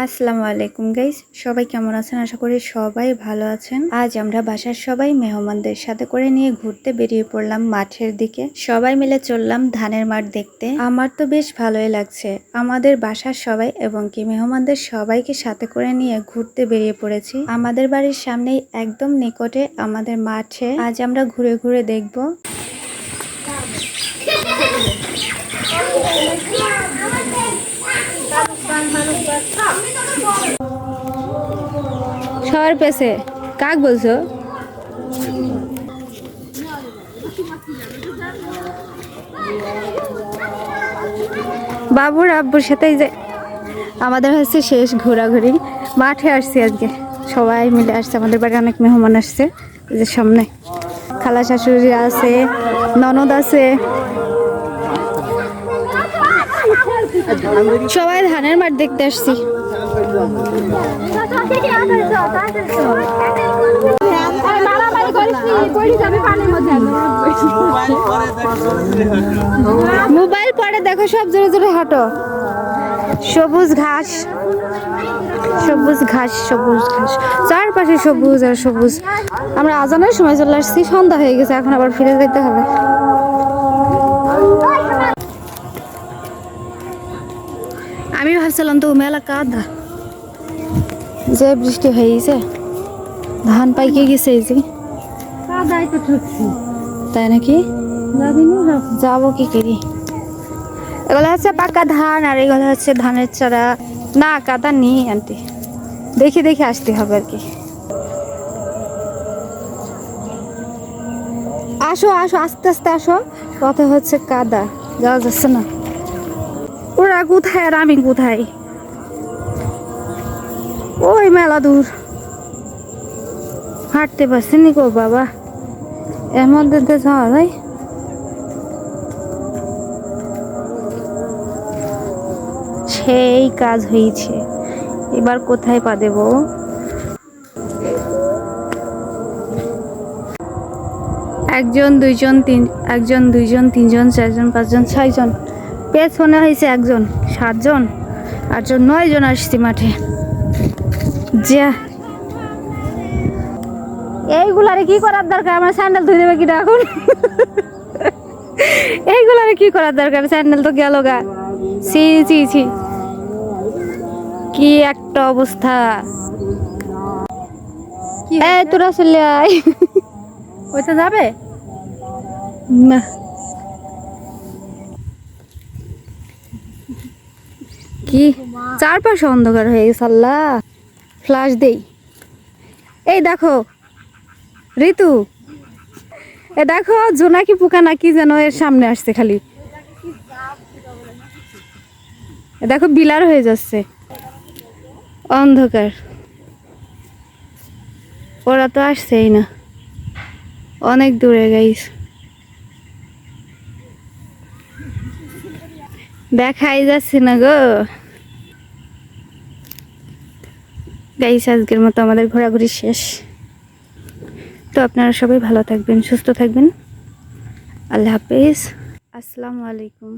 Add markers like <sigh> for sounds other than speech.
আসসালামু আলাইকুম গাইস সবাই কেমন আছেন? আশা করি সবাই ভালো আছেন। আজ আমরা বাসার সবাই মেহমানদের সাথে করে নিয়ে ঘুরতে বেরিয়ে পড়লাম মাঠের দিকে। সবাই মিলে চললাম ধানের মাঠ দেখতে। আমার তো বেশ ভালোই লাগছে। আমাদের বাসার সবাই এবং কি মেহমানদের সবাইকে সাথে করে নিয়ে ঘুরতে বেরিয়ে পড়েছি। আমাদের বাড়ির সামনেই একদম নিকটে আমাদের মাঠে। আজ আমরা ঘুরে ঘুরে দেখব। <laughs> সবার পেছে কাক বলছো? বাবুর আব্বুর সাথেই যে আমাদের হচ্ছে শেষ ঘোরাঘুরি। মাঠে আসছি আজকে। সবাই মিলে আসছে। আমাদের বাড়ি অনেক মেহমান আসছে। যে সামনে খালা শাশুড়ি আছে, ননদ আছে। সবাই ধানের মাঠ দেখতে আসছি। মোবাইল পরে দেখো, সব জোরে জোরে হাঁটো। সবুজ ঘাস সবুজ ঘাস সবুজ ঘাস। চারপাশে সবুজ আর সবুজ। আমরা আজানের সময় চলে আসছি, সন্ধ্যা হয়ে গেছে, এখন আবার ফিরে যেতে হবে। আমি ভাবছিলাম তো মেলা কাদা। যে বৃষ্টি হয়েছে ধান পাইকে গেছে এই যে। তাই নাকি? যাব। কি করি? এগুলো হচ্ছে পাকা ধান আর এগুলো হচ্ছে ধানের চারা। না কাদা নেই আন্টি। দেখে দেখে আসতে হবে আর কি। আসো আসো আস্তে আস্তে আসো। পথে হচ্ছে কাদা যাওয়া যাচ্ছে না। ওরা কোথায় আর আমি কোথায়? ওই মেলা দূর। হাঁটতে পারছি নি গো বাবা। এর মধ্যে তো যাওয়া যায়। সেই কাজ হয়েছে। এবার কোথায় পা দেব? একজন, দুইজন, তিন, একজন, দুইজন, তিনজন, চারজন, পাঁচজন, ছয়জন। পেছনে হয়েছে একজন, সাতজন, আটজন, নয়জন আসছি মাঠে। যা। এইগুলারে কি করার দরকার? আমার স্যান্ডেল ধুয়ে দেবে কিনা এখন? এইগুলারে কি করার দরকার? স্যান্ডেল তো গেল গা। ছি ছি ছি। কি একটা অবস্থা। এই তোরা চলে আয়। ওইটা যাবে? না। কি? চারপাশে অন্ধকার হয়ে গেছে আল্লাহ। ফ্লাশ দেই। এই দেখো, ঋতু। এ দেখো জোনাকি পোকা নাকি যেন এর সামনে আসছে খালি। দেখো, বিলার হয়ে যাচ্ছে। অন্ধকার। ওরা তো আসছেই না। অনেক দূরে গাইস দেখাই যাচ্ছে না গো। গাইস আজকের মতো আমাদের ঘোরাঘুরি শেষ। তো আপনারা সবাই ভালো থাকবেন, সুস্থ থাকবেন। আল্লাহ হাফেজ। আসসালামু আলাইকুম।